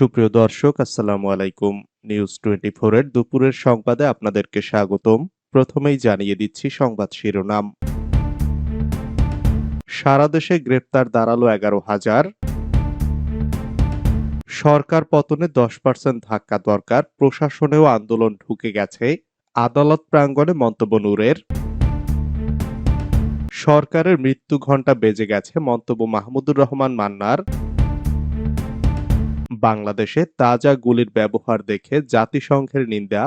সুপ্রিয় দর্শক, আসসালামু আলাইকুম। নিউজ টোয়েন্টি এর দুপুরের সংবাদে আপনাদেরকে স্বাগতম। প্রথমেই জানিয়ে দিচ্ছি সংবাদ শিরোনাম। সারা দেশে গ্রেপ্তার দাঁড়াল এগারো হাজার। সরকার পতনে দশ পার্সেন্ট ধাক্কা দরকার, প্রশাসনেও আন্দোলন ঢুকে গেছে। আদালত প্রাঙ্গণে মন্তব্য নূরের। সরকারের মৃত্যু ঘণ্টা বেজে গেছে মন্তব্য মাহমুদুর রহমান মান্নার। বাংলাদেশে তাজা গুলির ব্যবহার দেখে জাতিসংঘের নিন্দা।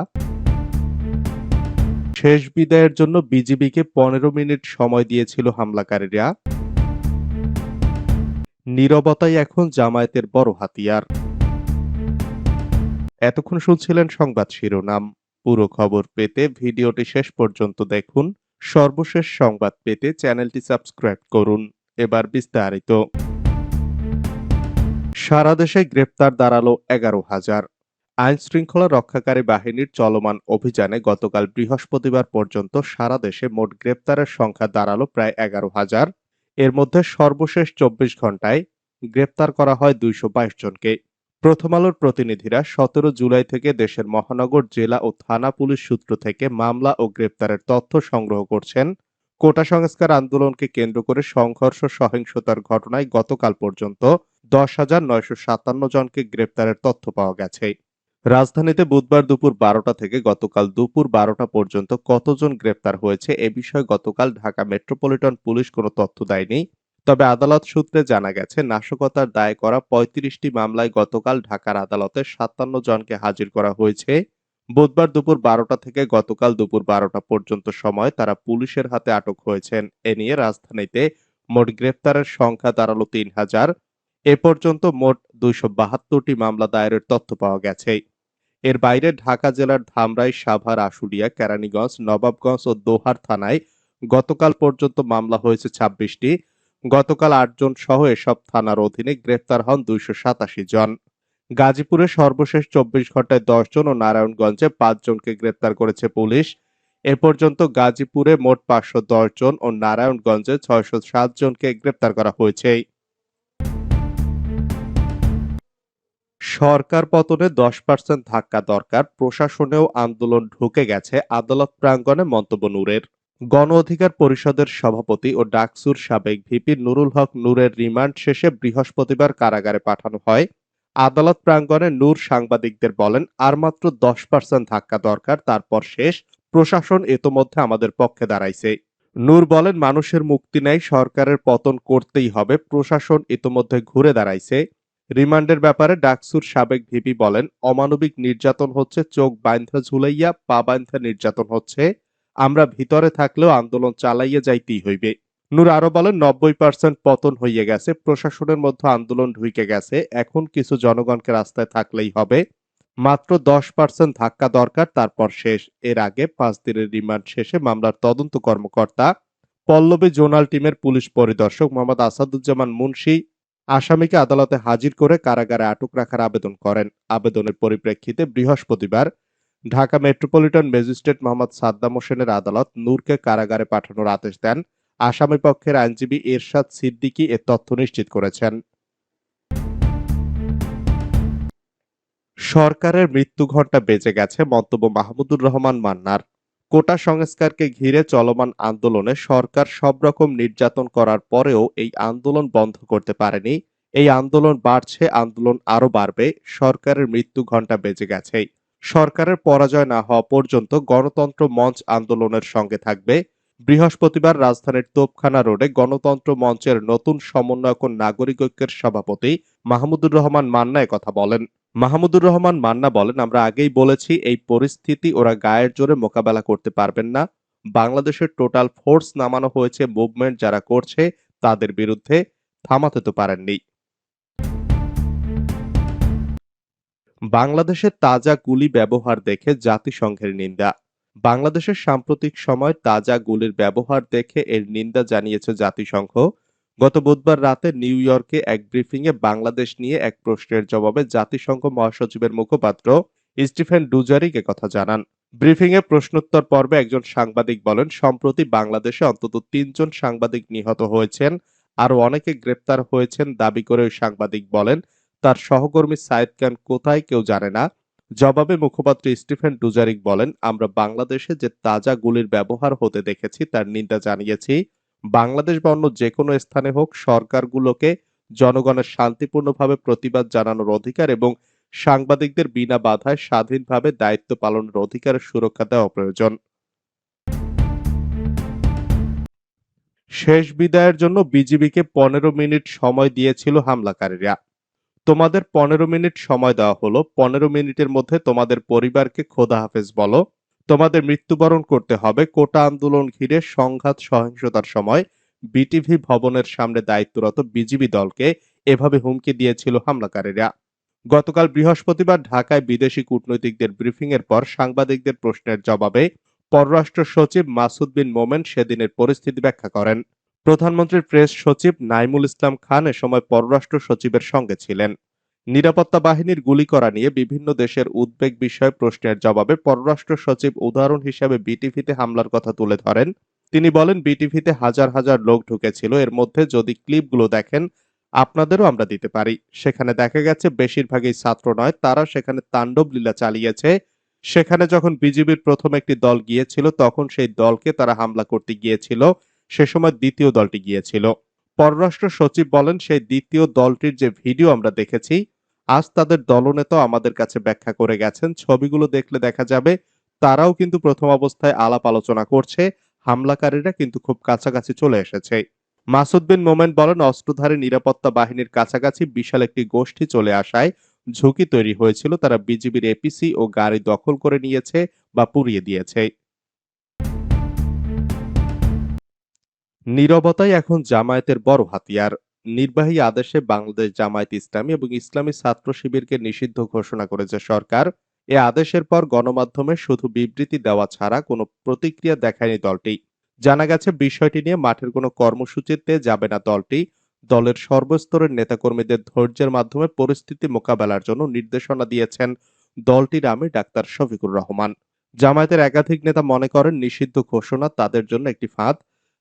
শেষ বিদায়ের জন্য বিজিবিকে পনেরো মিনিট সময় দিয়েছিল হামলাকারীরা। নীরবতাই এখন জামায়াতের বড় হাতিয়ার। এতক্ষণ শুনছিলেন সংবাদ শিরোনাম। পুরো খবর পেতে ভিডিওটি শেষ পর্যন্ত দেখুন। সর্বশেষ সংবাদ পেতে চ্যানেলটি সাবস্ক্রাইব করুন। এবার বিস্তারিত। সারা দেশে গ্রেপ্তার দাঁড়াল এগারো হাজার। আইন শৃঙ্খলা রক্ষাকারী বাহিনীর চলমান অভিযানে গতকাল বৃহস্পতিবার পর্যন্ত সারা দেশে মোট গ্রেপ্তারের সংখ্যা দাঁড়াল প্রায় এগারো হাজার। এর মধ্যে সর্বশেষ চব্বিশ ঘন্টায় গ্রেপ্তার করা হয় দুইশো বাইশ জনকে। প্রথম আলোর প্রতিনিধিরা সতেরো জুলাই থেকে দেশের মহানগর জেলা ও থানা পুলিশ সূত্র থেকে মামলা ও গ্রেপ্তারের তথ্য সংগ্রহ করছেন। কোটা সংস্কার আন্দোলনকে কেন্দ্র করে সংঘর্ষ সহিংসতার ঘটনায় গতকাল পর্যন্ত দশ হাজার নয়শো সাতান্ন জনকে গ্রেপ্তারের তথ্য পাওয়া গেছে। রাজধানীতে বুধবার দুপুর বারোটা থেকে গতকাল দুপুর বারোটা পর্যন্ত কতজন গ্রেপ্তার হয়েছে এ বিষয়ে গতকাল ঢাকা মেট্রোপলিটন পুলিশ কোনো তথ্য দেয়নি। তবে আদালত সূত্রে জানা গেছে, নাশকতার দায় করা পঁয়ত্রিশটি মামলায় গতকাল ঢাকার আদালতে সাতান্ন জনকে হাজির করা হয়েছে। বুধবার দুপুর বারোটা থেকে গতকাল দুপুর বারোটা পর্যন্ত সময় তারা পুলিশের হাতে আটক হয়েছেন। এ নিয়ে রাজধানীতে মোট গ্রেপ্তারের সংখ্যা দাঁড়াল তিন হাজার। এ পর্যন্ত মোট দুইশো বাহাত্তরটি মামলা দায়েরের তথ্য পাওয়া গেছে। এর বাইরে ঢাকা জেলার ধামরাই, সাভার, আশুলিয়া, কেরানীগঞ্জ, নবাবগঞ্জ ও দোহার থানায় গতকাল পর্যন্ত মামলা হয়েছে ছাব্বিশটি। গতকাল আটজন সহ এসব থানার অধীনে গ্রেপ্তার হন দুইশো সাতাশি জন। গাজীপুরে সর্বশেষ চব্বিশ ঘন্টায় জন ও নারায়ণগঞ্জে পাঁচ জনকে গ্রেপ্তার করেছে পুলিশ। এ পর্যন্ত গাজীপুরে মোট পাঁচশো দশ জন ও নারায়ণগঞ্জে ছয়শো সাত জনকে গ্রেপ্তার করা হয়েছে। সরকার পতনে দশ পার্সেন্ট ধাক্কা দরকার, প্রশাসনেও আন্দোলন ঢুকে গেছে, আদালত প্রাঙ্গণে মন্তব্য নূরের। গণ অধিকার পরিষদের সভাপতি ও ডাকসুর সাবেক ভিপি নুরুল হক নূরের রিমান্ড শেষে বৃহস্পতিবার কারাগারে পাঠানো হয়। আদালত প্রাঙ্গণে নূর সাংবাদিকদের বলেন, আর মাত্র দশ পার্সেন্ট ধাক্কা দরকার, তারপর শেষ। প্রশাসন এতোমধ্যে আমাদের পক্ষে দাঁড়াইছে। নূর বলেন, মানুষের মুক্তি নেই, সরকারের পতন করতেই হবে। প্রশাসন ইতোমধ্যে ঘুরে দাঁড়াইছে। রিমান্ডের ব্যাপারে ডাকসুর সাবেক ভিপি বলেন, অমানবিক নির্যাতন হচ্ছে, চোখ বাইন্ধা ঝুলাইয়া পা বাইন্ধা নির্যাতন হচ্ছে। আমরা ভিতরে থাকলেও আন্দোলন চালাইয়া যাইতেই হইবে। নূর আরও বলেন, নব্বই পার্সেন্ট পতন হইয়া গেছে, প্রশাসনের মধ্যে আন্দোলন ঢুকে গেছে, এখন কিছু জনগণকে রাস্তায় থাকলেই হবে। মাত্র দশ পার্সেন্ট ধাক্কা দরকার, তারপর শেষ। এর আগে পাঁচ দিনের রিমান্ড শেষে মামলার তদন্ত কর্মকর্তা, পল্লবী জোনাল টিমের পুলিশ পরিদর্শক মোহাম্মদ আসাদুজ্জামান মুন্সি আসামিকে আদালতে হাজির করে কারাগারে আটক রাখার আবেদন করেন। আবেদনের পরিপ্রেক্ষিতে বৃহস্পতিবার ঢাকা মেট্রোপলিটন ম্যাজিস্ট্রেট মোহাম্মদ সাদ্দাম হোসেনের আদালত নূরকে কারাগারে পাঠানোর আদেশ দেন। আসামি পক্ষের আইনজীবী এরশাদ সিদ্দিকী এ তথ্য নিশ্চিত করেছেন। সরকারের মৃত্যু ঘণ্টা বেজে গেছে, মন্তব্য মাহমুদুর রহমান মান্নার। কোটা সংস্কারকে ঘিরে চলমান আন্দোলনে সরকার সব রকম নির্যাতন করার পরেও এই আন্দোলন বন্ধ করতে পারেনি। এই আন্দোলন বাড়ছে, আন্দোলন আরও বাড়বে, সরকারের মৃত্যু ঘণ্টা বেজে গেছে। সরকারের পরাজয় না হওয়া পর্যন্ত গণতন্ত্র মঞ্চ আন্দোলনের সঙ্গে থাকবে। বৃহস্পতিবার রাজধানীর তোপখানা রোডে গণতন্ত্র মঞ্চের নতুন সমন্বয়ক নাগরিক ঐক্যের সভাপতি মাহমুদুর রহমান মান্না কথা বলেন। মাহমুদুর রহমান মান্না বলেন, আমরা আগেই বলেছি, এই পরিস্থিতি ওরা গায়ের জোরে মোকাবেলা করতে পারবেন না। বাংলাদেশের টোটাল ফোর্স নামানো হয়েছে, মুভমেন্ট যারা করছে তাদের বিরুদ্ধে থামাতে তো পারেননি। বাংলাদেশের তাজা গুলি ব্যবহার দেখে জাতিসংঘের নিন্দা। বাংলাদেশের সাম্প্রতিক সময় তাজা গুলির ব্যবহার দেখে এর নিন্দা জানিয়েছে জাতিসংঘ। গত বুধবার রাতে নিউ ইয়র্কে এক ব্রিফিংয়ে বাংলাদেশ নিয়ে এক প্রশ্নের জবাবে জাতিসংঘ মহাসচিবের মুখপাত্র স্টিফেন ডুজারিক কথা জানান। ব্রিফিংয়ে প্রশ্নোত্তর পর্বে একজন সাংবাদিক বলেন, সম্প্রতি বাংলাদেশে অন্তত তিনজন সাংবাদিক নিহত হয়েছেন, আরও অনেকে গ্রেপ্তার হয়েছেন দাবি করে ওই সাংবাদিক বলেন, তার সহকর্মী সাইদ খান কোথায় কেউ জানে না। জবাবে মুখপাত্র স্টিফেন ডুজারিক বলেন, আমরা বাংলাদেশে যে তাজা গুলির ব্যবহার হতে দেখেছি, তার নিন্দা জানিয়েছি। বাংলাদেশ বা অন্য যে কোনো স্থানে হোক সরকারগুলোকে জনগণের শান্তিপূর্ণভাবে প্রতিবাদ জানানোর অধিকার এবং সাংবাদিকদের বিনা বাধায় স্বাধীনভাবে দায়িত্ব পালনের অধিকার সুরক্ষা দেওয়া প্রয়োজন। শেষ বিদায়ের জন্য বিজিবিকে পনেরো মিনিট সময় দিয়েছিল হামলাকারীরা। তোমাদের পনেরো মিনিট সময় দেওয়া হলো। পনেরো মিনিটের মধ্যে তোমাদের পরিবারকে খোদা হাফেজ বলো। তোমাদের মৃত্যুবরণ করতে হবে। কোটা আন্দোলন ঘিরে সংঘাত সহিংসতার সময় বিটিভি ভবনের সামনে দায়িত্বরত বিজিবি দলকে এভাবে হুমকি দিয়েছিল হামলাকারীরা। গতকাল বৃহস্পতিবার ঢাকায় বিদেশি কূটনৈতিকদের ব্রিফিং এর পর সাংবাদিকদের প্রশ্নের জবাবে পররাষ্ট্র সচিব মাসুদ বিন মোমেন সেদিনের পরিস্থিতি ব্যাখ্যা করেন। প্রধানমন্ত্রীর প্রেস সচিব নাইমুল ইসলাম খান এ সময় পররাষ্ট্র সচিবের সঙ্গে ছিলেন। নিরাপত্তা বাহিনীর গুলি করা নিয়ে বিভিন্ন দেশের উদ্বেগ বিষয়ে প্রশ্নের জবাবে পররাষ্ট্র সচিব উদাহরণ হিসেবে বিটিভিতে হামলার কথা তুলে ধরেন। তিনি বলেন, বিটিভিতে হাজার হাজার লোক ঢুকেছিল। এর মধ্যে যদি ক্লিপগুলো দেখেন, আপনাদেরও আমরা দিতে পারি। সেখানে দেখা গেছে, বেশিরভাগই ছাত্র নয়, তারা সেখানে তাণ্ডব লীলা চালিয়েছে। সেখানে যখন বিজিবির প্রথম একটি দল গিয়েছিল, তখন সেই দলকে তারা হামলা করতে গিয়েছিল। সে সময় দ্বিতীয় দলটি গিয়েছিল। পররাষ্ট্র সচিব বলেন, সেই দ্বিতীয় দলটির যে ভিডিও আমরা দেখেছি আজ তাদের দলনেতা আমাদের কাছে ব্যাখ্যা করে গেছেন। ছবিগুলো দেখলে দেখা যাবে তারাও কিন্তু প্রথম অবস্থায় আলাপ আলোচনা করছে। হামলাকারীরা কিন্তু খুব কাছাকাছি চলে এসেছে। মাসুদ বিন মোমেন বলেন, অস্ত্রধারী নিরাপত্তা বাহিনীর কাছাকাছি বিশাল একটি গোষ্ঠী চলে আসায় ঝুঁকি তৈরি হয়েছিল। তারা বিজিবির এপিসি ও গাড়ি দখল করে নিয়েছে বা পুড়িয়ে দিয়েছে। নীরবতাই এখন জামায়াতের বড় হাতিয়ার। নির্বাহী আদেশে বাংলাদেশ জামায়াত ইসলামী এবং ইসলামী ছাত্র শিবিরকে নিষিদ্ধ ঘোষণা করেছে সরকার। এ আদেশের পর গণমাধ্যমে শুধু বিবৃতি দেওয়া ছাড়া কোনো প্রতিক্রিয়া দেখায়নি দলটি। জানা গেছে, বিষয়টি নিয়ে মাঠের কোনো কর্মসূচিতে যাবে না দলটি। দলের সর্বস্তরের নেতাকর্মীদের ধৈর্যের মাধ্যমে পরিস্থিতি মোকাবেলার জন্য নির্দেশনা দিয়েছেন দলটির আমির ডাক্তার শফিকুর রহমান। জামায়াতের একাধিক নেতা মনে করেন, নিষিদ্ধ ঘোষণা তাদের জন্য একটি ফাঁদ।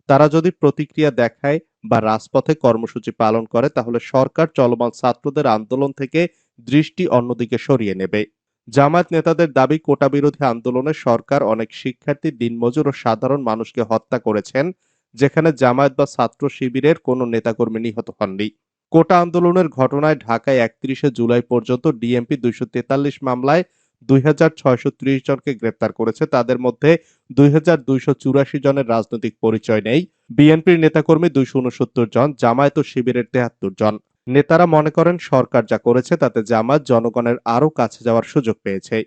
তারা যদি প্রতিক্রিয়া দেখায় বা রাজপথে কর্মসূচি পালন করে, তাহলে সরকার চলমান ছাত্রদের আন্দোলন থেকে দৃষ্টি অন্যদিকে সরিয়ে নেবে। জামায়াত নেতাদের দাবি কোটা বিরোধী আন্দোলনে সরকার অনেক শিক্ষার্থী, দিনমজুর ও সাধারণ মানুষকে হত্যা করেছেন, যেখানে জামায়াত বা ছাত্র শিবিরের কোনো নেতাকর্মী নিহত হননি। কোটা আন্দোলনের ঘটনায় ঢাকায় একত্রিশে জুলাই পর্যন্ত ডিএমপি দুইশো তেতাল্লিশ মামলায় দুই হাজার ছয়শো ত্রিশ জনকে গ্রেপ্তার করেছে। তাদের মধ্যে দুই হাজার দুইশো চুরাশি জনের রাজনৈতিক পরিচয় নেই। বিএনপির নেতাকর্মী দুইশো উনসত্তর জন, জামায়াত ও শিবিরের তেহাত্তর জন। নেতারা মনে করেন সরকার যা করেছে তাতে জামাত জনগণের আরও কাছে যাওয়ার সুযোগ পেয়েছে।